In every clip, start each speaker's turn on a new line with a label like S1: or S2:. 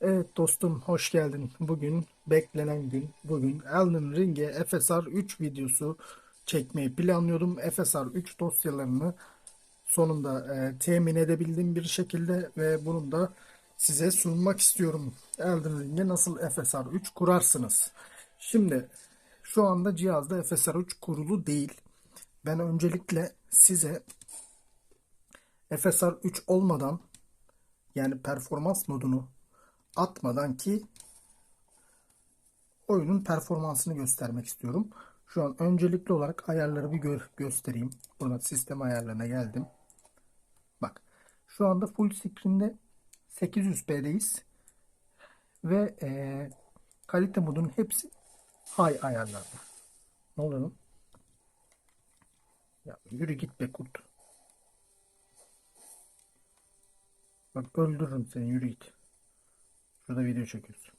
S1: Evet dostum hoş geldin. Bugün beklenen gün. Bugün Elden Ring'e FSR 3 videosu çekmeyi planlıyordum. FSR 3 dosyalarını sonunda e, temin edebildiğim bir şekilde ve bunu da size sunmak istiyorum. Elden Ring'e nasıl FSR 3 kurarsınız? Şimdi şu anda cihazda FSR 3 kurulu değil. Ben öncelikle size FSR 3 olmadan yani performans modunu atmadan ki oyunun performansını göstermek istiyorum. Şu an öncelikli olarak ayarları bir gö göstereyim. Burada sistem ayarlarına geldim. Bak şu anda full screen'de 800p'deyiz. Ve ee, kalite modunun hepsi high ayarlarda. Ne lan? Ya yürü git be kurt. Bak öldürürüm seni yürü git. Şurada video çekiyoruz.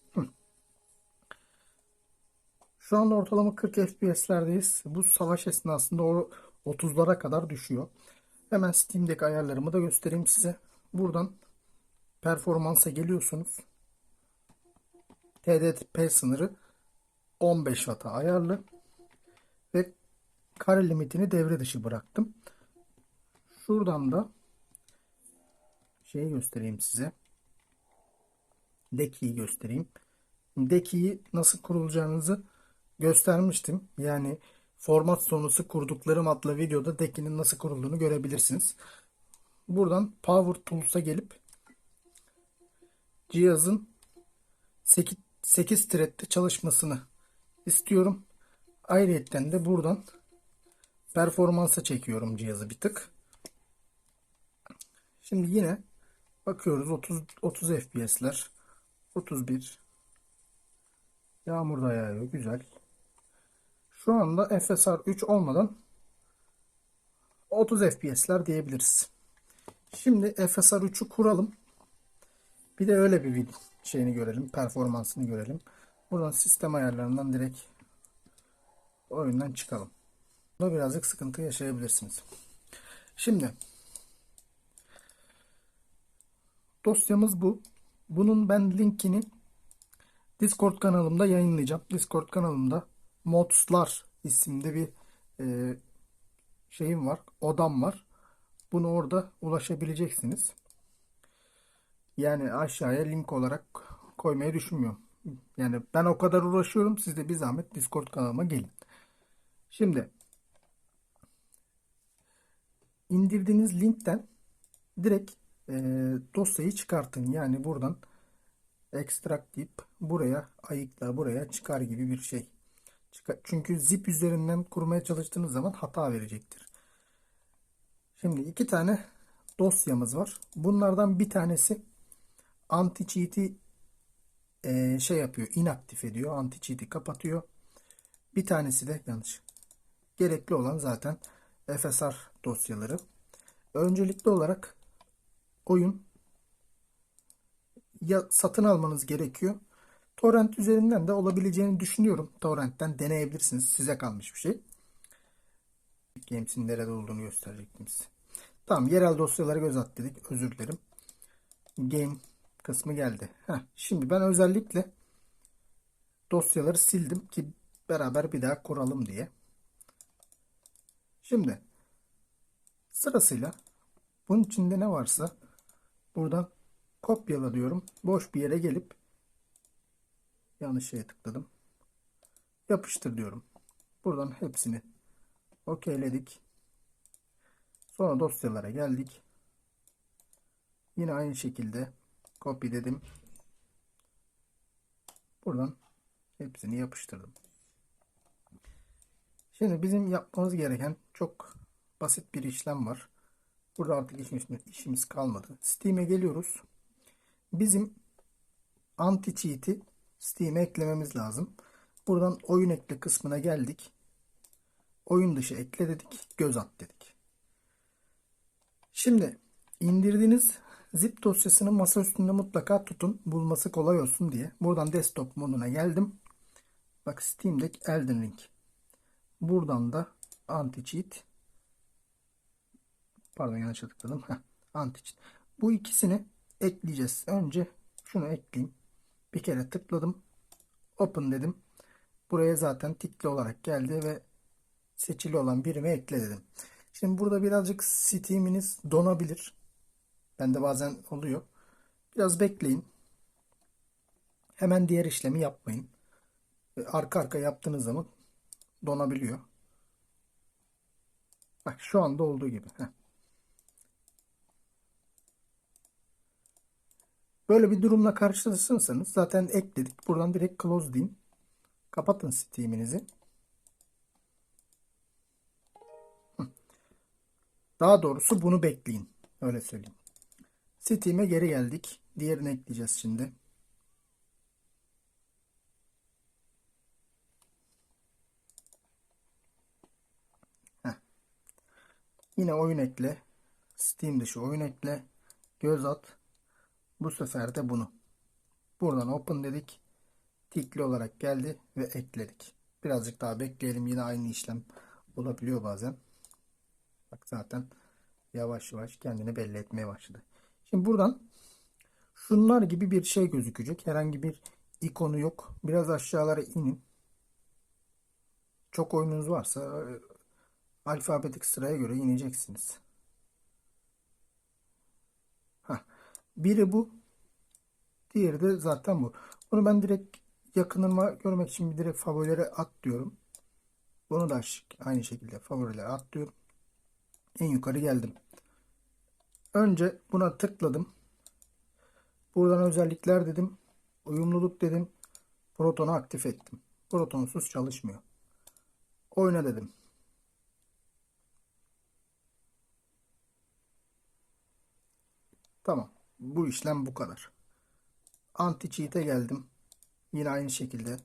S1: Şu anda ortalama 40 FPS'lerdeyiz. Bu savaş esnasında o 30'lara kadar düşüyor. Hemen Steam Deck ayarlarımı da göstereyim size. Buradan performansa geliyorsunuz. TDP sınırı 15 Watt'a ayarlı. Ve kare limitini devre dışı bıraktım. Şuradan da şeyi göstereyim size. Deki'yi göstereyim. Deki'yi nasıl kurulacağınızı göstermiştim. Yani format sonrası kurduklarım adlı videoda Deki'nin nasıl kurulduğunu görebilirsiniz. Buradan Power Tools'a gelip cihazın 8, 8 thread'de çalışmasını istiyorum. Ayrıca de buradan performansa çekiyorum cihazı bir tık. Şimdi yine bakıyoruz 30 30 FPS'ler. 31. Yağmur da yağıyor. Güzel. Şu anda FSR 3 olmadan 30 FPS'ler diyebiliriz. Şimdi FSR 3'ü kuralım. Bir de öyle bir video şeyini görelim. Performansını görelim. Buradan sistem ayarlarından direkt oyundan çıkalım. Burada birazcık sıkıntı yaşayabilirsiniz. Şimdi dosyamız bu. Bunun ben linkini Discord kanalımda yayınlayacağım. Discord kanalımda Modslar isimli bir e, şeyim var. Odam var. Bunu orada ulaşabileceksiniz. Yani aşağıya link olarak koymayı düşünmüyorum. Yani ben o kadar uğraşıyorum. Siz de bir zahmet Discord kanalıma gelin. Şimdi indirdiğiniz linkten direkt e, dosyayı çıkartın. Yani buradan extract deyip buraya ayıkla buraya çıkar gibi bir şey. Çünkü zip üzerinden kurmaya çalıştığınız zaman hata verecektir. Şimdi iki tane dosyamız var. Bunlardan bir tanesi anti cheat'i e, şey yapıyor, inaktif ediyor. Anti cheat'i kapatıyor. Bir tanesi de yanlış. Gerekli olan zaten FSR dosyaları. Öncelikli olarak oyun ya satın almanız gerekiyor. Torrent üzerinden de olabileceğini düşünüyorum. Torrent'ten deneyebilirsiniz. Size kalmış bir şey. Games'in nerede olduğunu gösterecektim size. Tamam yerel dosyalara göz at dedik. Özür dilerim. Game kısmı geldi. Heh, şimdi ben özellikle dosyaları sildim ki beraber bir daha kuralım diye. Şimdi sırasıyla bunun içinde ne varsa buradan kopyala diyorum. Boş bir yere gelip yanlış şeye tıkladım. Yapıştır diyorum. Buradan hepsini okeyledik. Sonra dosyalara geldik. Yine aynı şekilde copy dedim. Buradan hepsini yapıştırdım. Şimdi bizim yapmamız gereken çok basit bir işlem var. Burada artık işimiz, kalmadı. Steam'e geliyoruz. Bizim anti cheat'i Steam'e eklememiz lazım. Buradan oyun ekle kısmına geldik. Oyun dışı ekle dedik. Göz at dedik. Şimdi indirdiğiniz zip dosyasını masa üstünde mutlaka tutun. Bulması kolay olsun diye. Buradan desktop moduna geldim. Bak Steam'deki Elden Ring. Buradan da anti cheat. Pardon yanlış tıkladım. Cheat. Bu ikisini ekleyeceğiz. Önce şunu ekleyeyim. Bir kere tıkladım. Open dedim. Buraya zaten tikli olarak geldi ve seçili olan birime ekle dedim. Şimdi burada birazcık Steam'iniz donabilir. Bende bazen oluyor. Biraz bekleyin. Hemen diğer işlemi yapmayın. Arka arka yaptığınız zaman donabiliyor. Bak şu anda olduğu gibi. Heh. Böyle bir durumla karşılaşırsanız zaten ekledik. Buradan direkt close deyin. Kapatın Steam'inizi. Daha doğrusu bunu bekleyin. Öyle söyleyeyim. Steam'e geri geldik. Diğerini ekleyeceğiz şimdi. Heh. Yine oyun ekle. Steam dışı oyun ekle. Göz at. Bu sefer de bunu. Buradan open dedik. Tikli olarak geldi ve ekledik. Birazcık daha bekleyelim. Yine aynı işlem olabiliyor bazen. Bak zaten yavaş yavaş kendini belli etmeye başladı. Şimdi buradan şunlar gibi bir şey gözükecek. Herhangi bir ikonu yok. Biraz aşağılara inin. Çok oyununuz varsa e, alfabetik sıraya göre ineceksiniz. Heh. Biri bu. Diğeri de zaten bu. Bunu ben direkt yakınıma görmek için bir direkt favorilere at diyorum. Bunu da aynı şekilde favorilere at diyorum. En yukarı geldim. Önce buna tıkladım. Buradan özellikler dedim. Uyumluluk dedim. Proton'u aktif ettim. Protonsuz çalışmıyor. Oyna dedim. Tamam. Bu işlem bu kadar. Anti cheat'e geldim. Yine aynı şekilde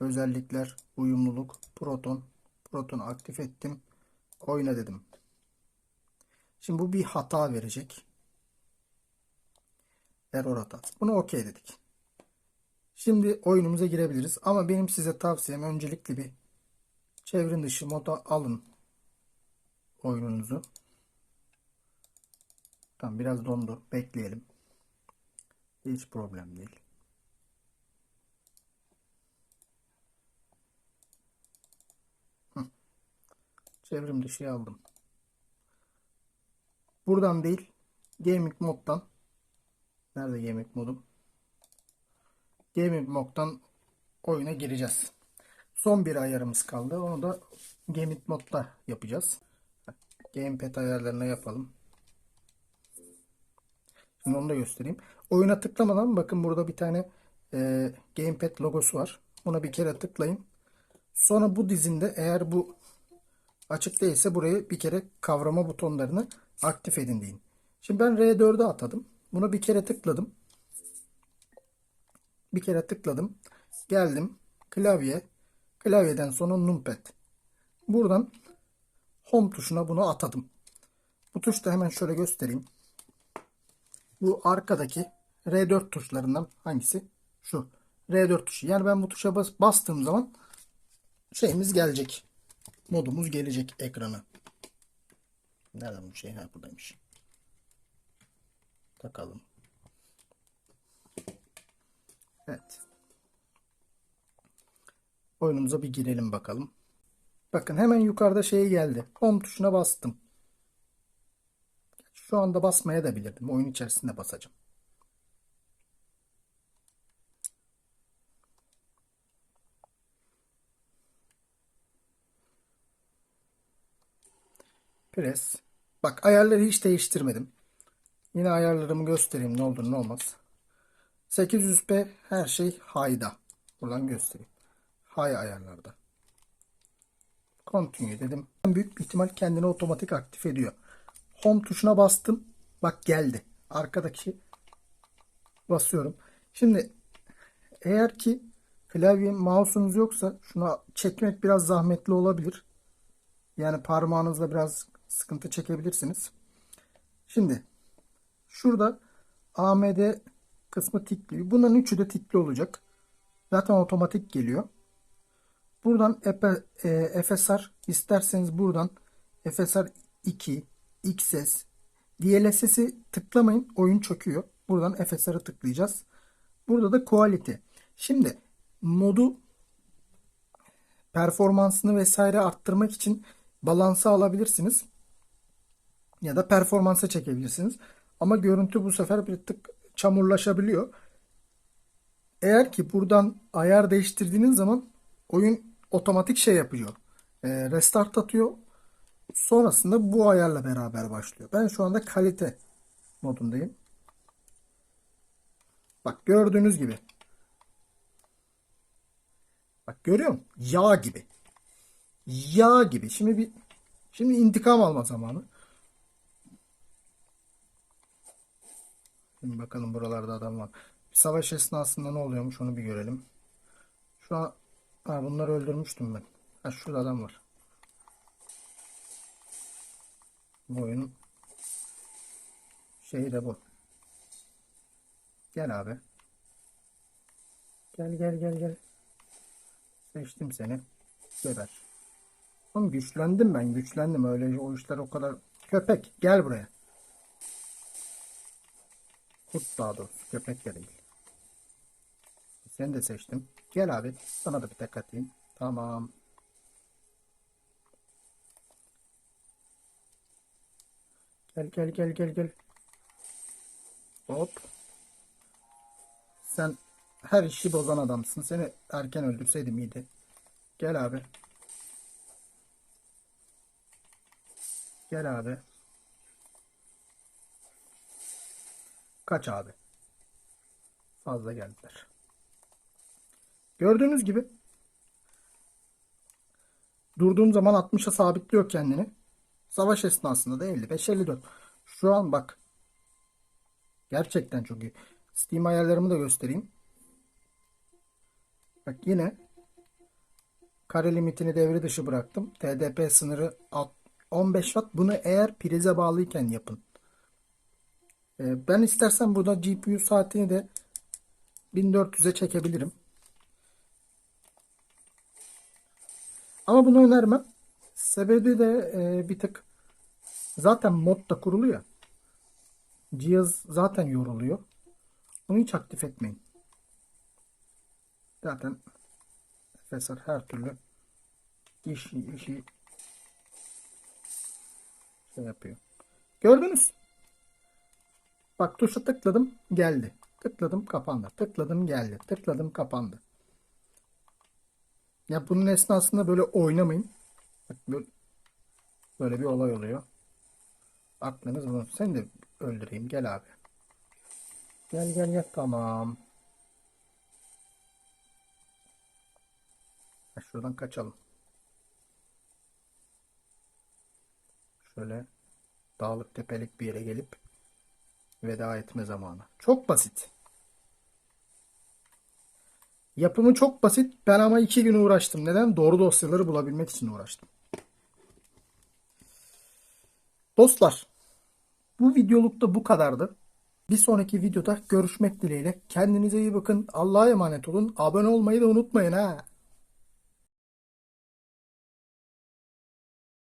S1: özellikler, uyumluluk, proton, protonu aktif ettim. Oyna dedim. Şimdi bu bir hata verecek. Error hatası. Bunu okey dedik. Şimdi oyunumuza girebiliriz. Ama benim size tavsiyem öncelikle bir çevrim dışı moda alın oyununuzu. Tamam biraz dondu. Bekleyelim. Hiç problem değil. Çevrim dışı aldım. Buradan değil. Gaming moddan. Nerede gaming modum? Gaming moddan oyuna gireceğiz. Son bir ayarımız kaldı. Onu da gaming modda yapacağız. Gamepad ayarlarına yapalım. Onu da göstereyim. Oyuna tıklamadan bakın burada bir tane e, Gamepad logosu var. Buna bir kere tıklayın. Sonra bu dizinde eğer bu açık değilse buraya bir kere kavrama butonlarını aktif edin deyin. Şimdi ben R4'e atadım. Buna bir kere tıkladım. Bir kere tıkladım. Geldim. Klavye. Klavyeden sonra numpad. Buradan home tuşuna bunu atadım. Bu tuş da hemen şöyle göstereyim. Bu arkadaki R4 tuşlarından hangisi? Şu. R4 tuşu. Yani ben bu tuşa bas bastığım zaman şeyimiz gelecek. Modumuz gelecek ekrana. Nerede bu şey? Ha buradaymış. Takalım. Evet. Oyunumuza bir girelim bakalım. Bakın hemen yukarıda şey geldi. Home tuşuna bastım. Şu anda basmaya da bilirdim. Oyun içerisinde basacağım. Press. Bak ayarları hiç değiştirmedim. Yine ayarlarımı göstereyim ne olur ne olmaz. 800p her şey high'da. Buradan göstereyim. High ayarlarda. Continue dedim. Büyük bir ihtimal kendini otomatik aktif ediyor. Home tuşuna bastım. Bak geldi. Arkadaki basıyorum. Şimdi eğer ki klavye mouse'unuz yoksa şuna çekmek biraz zahmetli olabilir. Yani parmağınızla biraz sıkıntı çekebilirsiniz. Şimdi şurada AMD kısmı tikli. Bunların üçü de tikli olacak. Zaten otomatik geliyor. Buradan FSR isterseniz buradan FSR 2, XS, DLSS'i tıklamayın. Oyun çöküyor. Buradan FSR'ı tıklayacağız. Burada da quality. Şimdi modu performansını vesaire arttırmak için balansa alabilirsiniz. Ya da performansa çekebilirsiniz. Ama görüntü bu sefer bir tık çamurlaşabiliyor. Eğer ki buradan ayar değiştirdiğiniz zaman oyun otomatik şey yapıyor. E, restart atıyor. Sonrasında bu ayarla beraber başlıyor. Ben şu anda kalite modundayım. Bak gördüğünüz gibi. Bak görüyor musun? Yağ gibi. Yağ gibi. Şimdi bir şimdi intikam alma zamanı. Şimdi bakalım buralarda adam var. Savaş esnasında ne oluyormuş onu bir görelim. Şu an ha, bunları öldürmüştüm ben. Ha şurada adam var. Bu oyunun şeyi de bu. Gel abi. Gel gel gel gel. Seçtim seni. Geber. Oğlum güçlendim ben güçlendim. Öyle o işler o kadar. Köpek gel buraya. Kurt daha doğrusu. Köpek de değil. Seni de seçtim. Gel abi. Sana da bir tek atayım. Tamam. Gel gel gel gel gel. Hop. Sen her işi bozan adamsın. Seni erken öldürseydim iyiydi. Gel abi. Gel abi. Kaç abi. Fazla geldiler. Gördüğünüz gibi durduğum zaman 60'a sabitliyor kendini. Savaş esnasında da 55-54. Şu an bak gerçekten çok iyi. Steam ayarlarımı da göstereyim. Bak yine kare limitini devre dışı bıraktım. TDP sınırı alt- 15 watt. Bunu eğer prize bağlıyken yapın. Ee, Ben istersen burada GPU saatini de 1400'e çekebilirim. Ama bunu önermem. Sebebi de e, bir tık zaten mod da kuruluyor. Cihaz zaten yoruluyor. Onu hiç aktif etmeyin. Zaten FSR her türlü işi, işi şey yapıyor. Gördünüz. Bak tuşa tıkladım geldi. Tıkladım kapandı. Tıkladım geldi. Tıkladım kapandı. Ya bunun esnasında böyle oynamayın. Böyle, bir olay oluyor. Aklınız bunu. Seni de öldüreyim. Gel abi. Gel gel gel. Tamam. Şuradan kaçalım. Şöyle dağlık tepelik bir yere gelip veda etme zamanı. Çok basit. Yapımı çok basit. Ben ama iki gün uğraştım. Neden? Doğru dosyaları bulabilmek için uğraştım. Dostlar, bu videolukta bu kadardı. Bir sonraki videoda görüşmek dileğiyle. Kendinize iyi bakın. Allah'a emanet olun. Abone olmayı da unutmayın ha.